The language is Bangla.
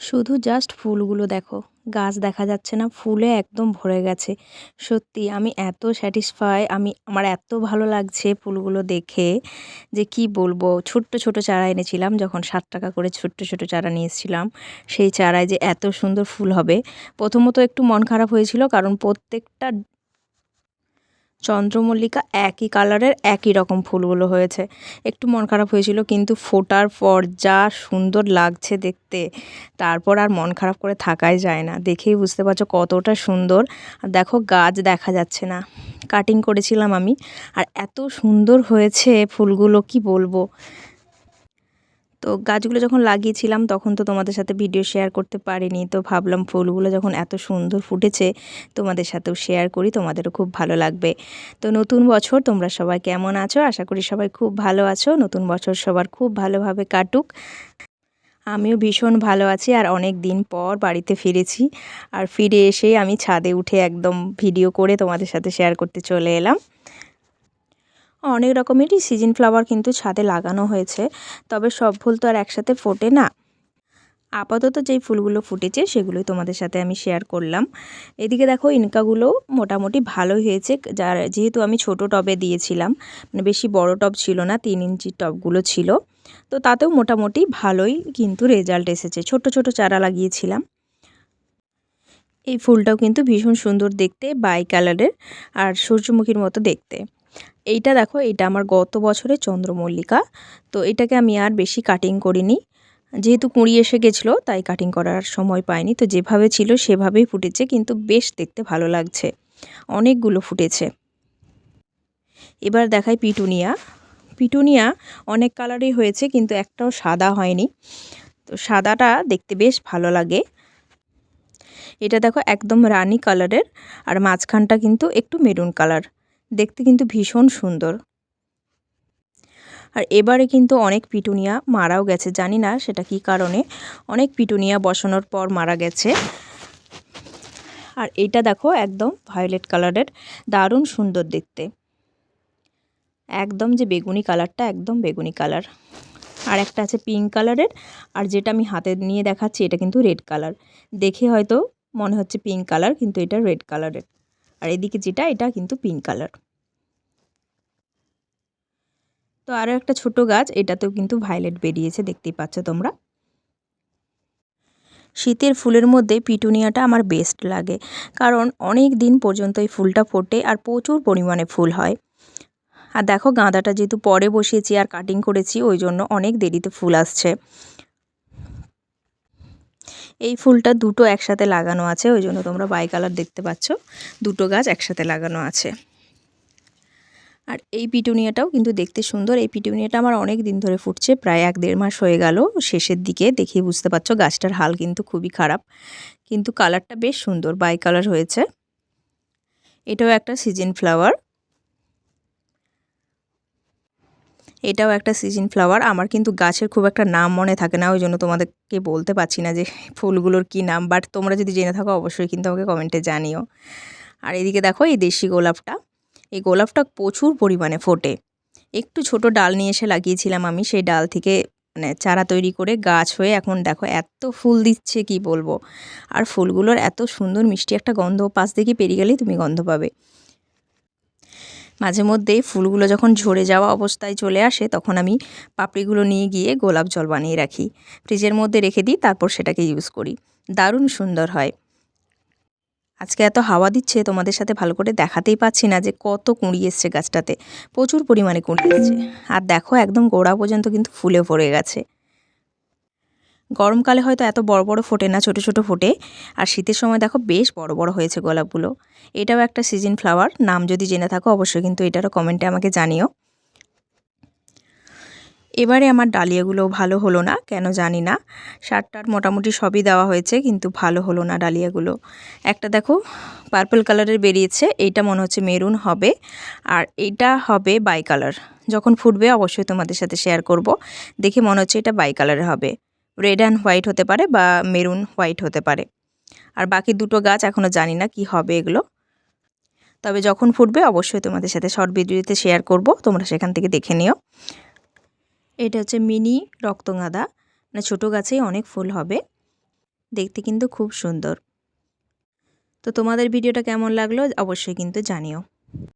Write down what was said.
শুধু জাস্ট ফুলগুলো দেখো। গাছ দেখা যাচ্ছে না, ফুলে একদম ভরে গেছে। সত্যি, আমি এত স্যাটিসফাই আমি, আমার এত ভালো লাগছে ফুলগুলো দেখে যে কি বলব, ছোট্ট ছোট চারা এনেছিলাম, যখন সাত টাকা করে ছোট্ট ছোট চারা নিয়ে এসেছিলাম। সেই চারায় যে এত সুন্দর ফুল হবে, প্রথমত একটু মন খারাপ হয়েছিল, কারণ প্রত্যেকটা চন্দ্রমল্লিকা একই কালারের একই রকম ফুলগুলো হয়েছে। একটু মন খারাপ হয়েছিল, কিন্তু ফোটার পর যা সুন্দর লাগছে দেখতে, তারপর আর মন খারাপ করে থাকাই যায় না। দেখেই বুঝতে পারছ কতটা সুন্দর। আর দেখো গাছ দেখা যাচ্ছে না। কাটিং করেছিলাম আমি। আর এত সুন্দর হয়েছে ফুলগুলো, কি বলব? তো গাছগুলো যখন লাগিয়েছিলাম, তখন তো তোমাদের সাথে ভিডিও শেয়ার করতে পারিনি। তো ভাবলাম ফুলগুলো যখন এত সুন্দর ফুটেছে, তোমাদের সাথেও শেয়ার করি, তোমাদেরও খুব ভালো লাগবে। তো নতুন বছর তোমরা সবাই কেমন আছো? আশা করি সবাই খুব ভালো আছো। নতুন বছর সবার খুব ভালোভাবে কাটুক। আমিও ভীষণ ভালো আছি আর অনেক দিন পর বাড়িতে ফিরেছি। আর ফিরে এসেই আমি ছাদে উঠে একদম ভিডিও করে তোমাদের সাথে শেয়ার করতে চলে এলাম। অনেক রকমেরই সিজন ফ্লাওয়ার কিন্তু ছাদে লাগানো হয়েছে, তবে সব ফুল তো আর একসাথে ফোটে না। আপাতত যেই ফুলগুলো ফুটেছে সেগুলোই তোমাদের সাথে আমি শেয়ার করলাম। এদিকে দেখো ইনকাগুলো মোটামুটি ভালোই হয়েছে, যার যেহেতু আমি ছোট টবে দিয়েছিলাম মানে বেশি বড় টব ছিল না, তিন ইঞ্চির টবগুলো ছিল, তো তাতেও মোটামুটি ভালোই কিন্তু রেজাল্ট এসেছে। ছোট ছোট চারা লাগিয়েছিলাম। এই ফুলটাও কিন্তু ভীষণ সুন্দর দেখতে বাই কালারের আর সূর্যমুখীর মতো দেখতে। এইটা দেখো এটা আমার গত বছরে চন্দ্রমল্লিকা। তো এটাকে আমি আর বেশি কাটিং করিনি। যেহেতু কুঁড়ি এসে গেছিল, তাই কাটিং করার সময় পাইনি। তো যেভাবে ছিল, সেভাবেই ফুটেছে, কিন্তু বেশ দেখতে ভালো লাগছে। অনেকগুলো ফুটেছে। এবার দেখাই পিটুনিয়া। পিটুনিয়া অনেক কালারই হয়েছে, কিন্তু একটাও সাদা হয়নি। তো সাদাটা দেখতে বেশ ভালো লাগে। এটা দেখো একদম রানি কালারের আর মাঝখানটা কিন্তু একটু মেরুন কালার দেখতে কিন্তু ভীষণ সুন্দর। আর এবারে কিন্তু অনেক পিটুনিয়া মারাও গেছে, জানি না সেটা কি কারণে। অনেক পিটুনিয়া বসানোর পর মারা গেছে। আর এটা দেখো একদম ভায়োলেট কালারের দারুণ সুন্দর দেখতে। একদম যে বেগুনি কালারটা একদম বেগুনি কালার আর একটা আছে পিঙ্ক কালারের আর যেটা আমি হাতে নিয়ে দেখাচ্ছি এটা কিন্তু রেড কালার দেখে হয়তো মনে হচ্ছে পিঙ্ক কালার কিন্তু এটা রেড কালারের আর এদিকে যেটা, এটা কিন্তু পিঙ্ক কালার তো আরও একটা ছোট গাছ, এটাতেও কিন্তু ভায়োলেট বেরিয়েছে, দেখতেই পাচ্ছ তোমরা। শীতের ফুলের মধ্যে পিটুনিয়াটা আমার বেস্ট লাগে, কারণ অনেক দিন পর্যন্ত এই ফুলটা ফোটে আর প্রচুর পরিমাণে ফুল হয়। আর দেখো গাঁদাটা যেহেতু পরে বসিয়েছি আর কাটিং করেছি, ওই জন্য অনেক দেরিতে ফুল আসছে। এই ফুলটা দুটো একসাথে লাগানো আছে, ওই জন্য তোমরা বাই কালার দেখতে পাচ্ছ। দুটো গাছ একসাথে লাগানো আছে। আর এই পিটুনিয়াটাও কিন্তু দেখতে সুন্দর। এই পিটুনিয়াটা আমার অনেক দিন ধরে ফুটছে, প্রায় এক দেড় মাস হয়ে গেল। শেষের দিকে দেখে বুঝতে পারছ, গাছটার হাল কিন্তু খুবই খারাপ। কিন্তু কালারটা বেশ সুন্দর বাই কালার হয়েছে। এটাও একটা সিজন ফ্লাওয়ার এটাও একটা সিজন ফ্লাওয়ার। আমার কিন্তু গাছের খুব একটা নাম মনে থাকে না, ওই জন্য তোমাদেরকে বলতে পারছি না যে ফুলগুলোর কি নাম। বাট তোমরা যদি জেনে থাকো, অবশ্যই কিন্তু আমাকে কমেন্টে জানিও। আর এদিকে দেখো, এই দেশি গোলাপটা। এই গোলাপটা প্রচুর পরিমাণে ফোটে। একটু ছোট ডাল নিয়ে এসে লাগিয়েছিলাম আমি, সেই ডাল থেকে মানে চারা তৈরি করে গাছ হয়ে এখন দেখো এত ফুল দিচ্ছে, কি বলব? আর ফুলগুলোর এত সুন্দর মিষ্টি একটা গন্ধ, পাশ থেকে পেরিয়ে গেলেই তুমি গন্ধ পাবে। মাঝে মধ্যেই ফুলগুলো যখন ঝরে যাওয়া অবস্থায় চলে আসে, তখন আমি পাপড়িগুলো নিয়ে গিয়ে গোলাপ জল বানিয়ে রাখি। ফ্রিজের মধ্যে রেখে দিই, তারপর সেটাকে ইউজ করি। দারুণ সুন্দর হয়। আজকে এত হাওয়া দিচ্ছে, তোমাদের সাথে ভালো করে দেখাতেই পাচ্ছি না যে কত কুঁড়ি এসছে গাছটাতে। প্রচুর পরিমাণে কুঁড়ি এসছে। আর দেখো, একদম গোড়া পর্যন্ত কিন্তু ফুলে পড়ে গেছে। গরমকালে হয়তো এত বড় বড় ফোটে না, ছোট ছোট ফোটে। আর শীতের সময় দেখো বেশ বড় বড় হয়েছে গোলাপগুলো। এটাও একটা সিজন ফ্লাওয়ার নাম যদি জেনে থাকো অবশ্যই কিন্তু এটারও কমেন্টে আমাকে জানিও। এবারে আমার ডালিয়াগুলো ভালো হলো না, কেন জানি না। সারটার মোটামুটি সবই দেওয়া হয়েছে, কিন্তু ভালো হলো না ডালিয়াগুলো। একটা দেখো পার্পল কালারের বেরিয়েছে, এইটা মনে হচ্ছে মেরুন হবে। আর এইটা হবে বাই কালার যখন ফুটবে অবশ্যই তোমাদের সাথে শেয়ার করব। দেখে মনে হচ্ছে এটা বাই কালারের হবে। রেড অ্যান্ড হোয়াইট হতে পারে বা মেরুন হোয়াইট হতে পারে। আর বাকি দুটো গাছ এখনও জানি না কি হবে এগুলো। তবে যখন ফুটবে অবশ্যই তোমাদের সাথে শর্ট ভিডিওতে শেয়ার করব, তোমরা সেখান থেকে দেখে নিও। এটা হচ্ছে মিনি রক্তগাঁদা। মানে ছোটো গাছেই অনেক ফুল হবে। দেখতে কিন্তু খুব সুন্দর। তো তোমাদের ভিডিওটা কেমন লাগল অবশ্যই কিন্তু জানিও।